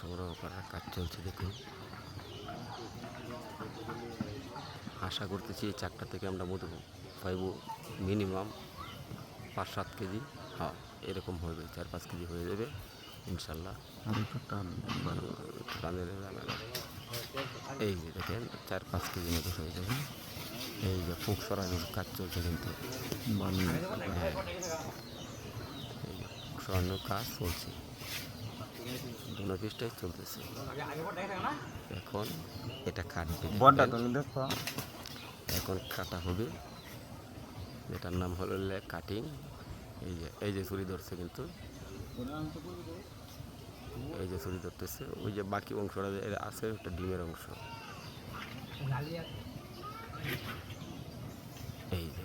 সংগ্রহ করার কাজ চলছে দেখুন। আশা করতেছি এই চারটা থেকে আমরা মধু পাইব মিনিমাম পাঁচ সাত কেজি। হ্যাঁ এরকম হবে চার পাঁচ কেজি হয়ে যাবে ইনশাল্লাহ। এই যে দেখেন চার পাঁচ কেজি মতো হয়ে যাবে। এই যে ফুক সরানোর কাজ চলছে কিন্তু। হ্যাঁ এই সরানোর কাজ চলছে। দুনো পিসটাই চলতেছে। এখন এটা কাটবে বড়টা তুমি দেখো। এখন কাটা হবে। এটার নাম হলো কাটিং। এই যে এই যে ছুরি ধরছে কিন্তু। এই যে ছুরি ধরতেছে। ওই যে বাকি অংশটা আছে একটা ডিমের অংশ। এই যে।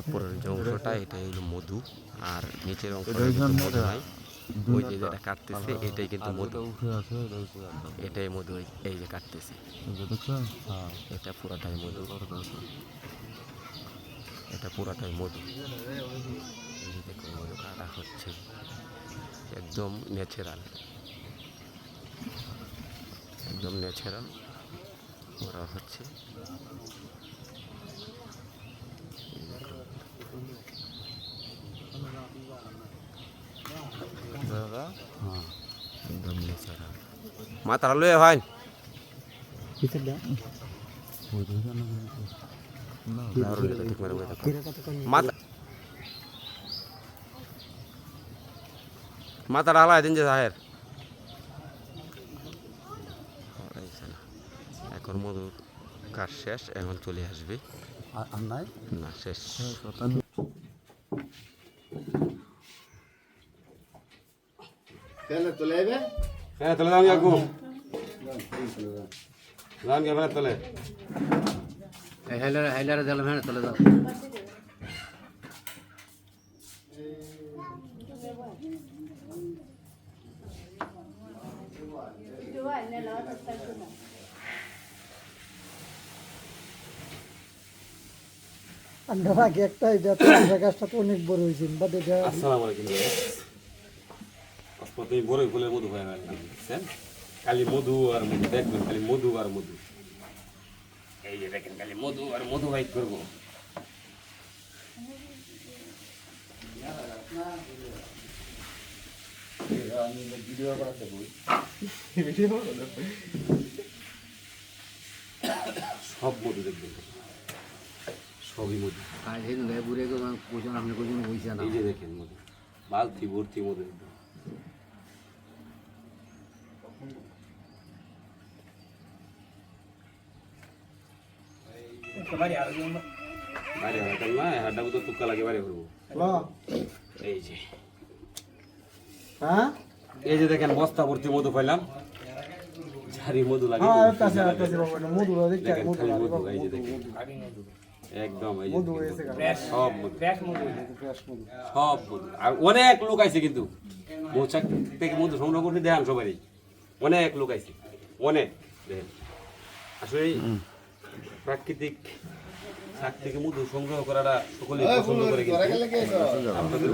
উপরের যে অংশটা এটা হলো মধু। আর নিচের অংশটা মধু। নাই। ওই যে যেটা কাটতেছে এটাই কিন্তু মধু। এটাই মধু এই- যে কাটতেছে। হ্যাঁ। এটা পুরাটাই মধু। এটা পুরাটাই মধু। মধু। কাটা হচ্ছে। একদম ন্যাচারাল একদম ন্যাচারাল করা হচ্ছে এই দেখুন। দাদা হ্যাঁ একদম মা তারা লয়ে হয়। মাথা দিন যে সাহের। এখন মধুর কাজ শেষ এখন চলে আসবে। আর নাই? না শেষ। হ্যাঁ তোলে দাম যাকু দাম কে তোলে হাইলার হাইলারে দিলাম হ্যাঁ চলে যাও আমরা আগে একটা এটা তো আমরা গাছটা তো অনেক বড় হয়েছে বাট এটা আসসালামু আলাইকুম এই বড়ই ফুলের মধু হয়ে গেল বুঝছেন খালি মধু আর মধু দেখবেন খালি মধু আর মধু। এই যে দেখেন খালি মধু আর মধু বাইক করব। সব মধু দেখবেন। সবই মধু। কাজ হেন গায়ে বুড়ে গো কোজন আপনি কোজন বইছে না। এই যে দেখেন মধু। বালতি ভর্তি মধু একদম বাইরে হাঁটাল না হাঁটাবো তো তুক্কা লাগে বাইরে করব এই যে এই যে দেখেন বস্তা ভর্তি মধু পাইলাম ঝাড়ি মধু লাগে মধু এই যে দেখেন একদম এই। সব আর অনেক লোক আছে কিন্তু। মৌচাক থেকে মধু সংগ্রহ করতে দেখান সবারই। অনেক লোক আইছে। অনেক দেখেন আসলে এই প্রাকৃতিক শাক থেকে মধু সংগ্রহ করাটা সকলেই পছন্দ করে কিন্তু। আপনাদের